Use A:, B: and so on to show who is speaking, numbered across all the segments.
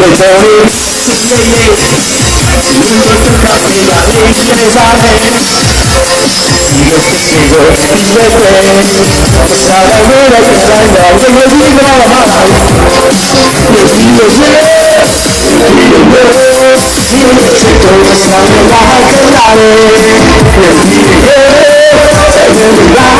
A: Leitores Muitos nacionais pesados Dias terríveis e depois Trabalhadoras trabalhosas e normais Meus dias meus de todos a cantar Meus dias eu, eu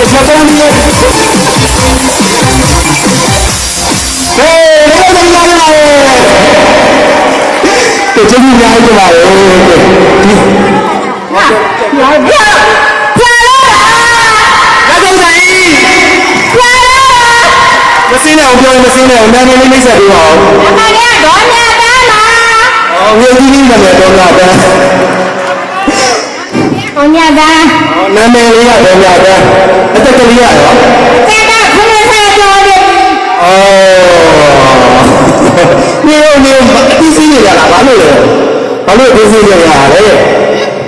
A: It's my family. Hey, hello everybody. Để cho nhìn nhau cho bà ơi.
B: Dạ, dạ. dạ. dạ, dạ.
A: Mà xin nào thôi, mà xin nào, đang lên lên giờ đi hả?
B: Mà nghe đó nha, đó mà.
A: Ờ, nghe đi đi mà mẹ đồ ngọt à.
B: Ờ, nha, đó.
A: နာမည်လေးကဒေါ်မြတ်အသက်ကလေးကတော့
B: ကျန်တာခုနကပြောတယ်
A: အော်နေရောနေရောအသိစိနေရတာဘာလို့လဲဘာလို့အသိစိနေရတာလဲ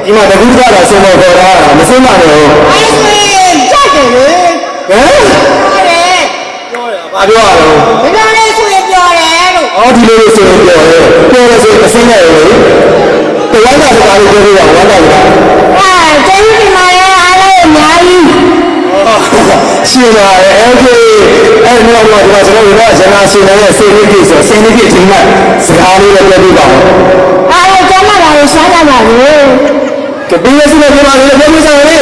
A: ဒီမှာတကူးကတော့ဆုံးမပေါ်တာမဆုံးပါနဲ့ဟုတ်
B: အဲ့ဆိုရင်ကြက်တယ်လေ
A: ဟမ်
B: ပြောတယ်ပြ
A: ောတယ်ဘာပြောရလဲ
B: ပြောတယ်ဆိုရင်ပြောတယ်လို့
A: အော်ဒီလိုဆိုရင်ပြောတယ်ပြောတယ်ဆိုရင်အသိနဲ့လေတဝမ်းတာကဘာလို့ပြောရလဲဝမ်းတာက ရှိလာတယ်အဲ့ဒီအဲ့ဒီတော့ဒီမှာကျွန်တော်တို့ကဇနာစင်တဲ့စေနိတိဆိုစေနိတိဒီမှာစကားလေးလည်းပြောပြပါဦး
B: အားလုံးကျမ်းမာပါလို့ရှားကြပါလေ
A: ကပိယစုလည်းပြောပါလေပြောပြဆောင်လေ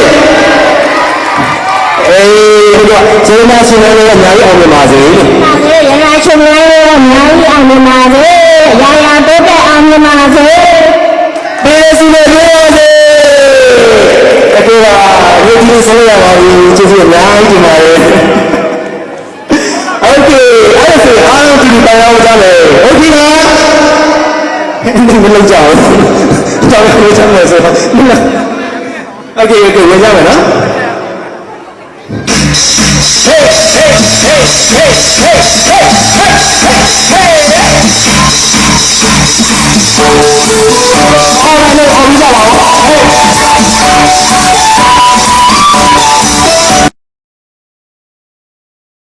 A: အေးဒီကဇနာစင်တဲ့အများကြီးအောင်မြင်ပါစေပ
B: ါစေရနာချုပ်များရဲ့အများကြီးအောင်မြင်ပါစေအရာရာတိုးတက်အောင်မြင်ပါစေ
A: ပိယစုလည်းပြောပါစေကတိပါ ဝိသီဆင်းရပါဘူးကျေးဇူးအများကြီးတင်ပါတယ် Okay အဲ့ဒါဆိုအားလုံးဒီပိုင်းအောင်ကြမယ် Okay လားဒီလိုလောက်ကြအောင်ကြောက်ရွံ့ချမ်းမယ်ဆိုတော့ Okay okay ဝင်ကြမယ်နော် Hey hey hey hey hey hey hey hey hey အော်လည်းအော်ပြီးကြပါဦး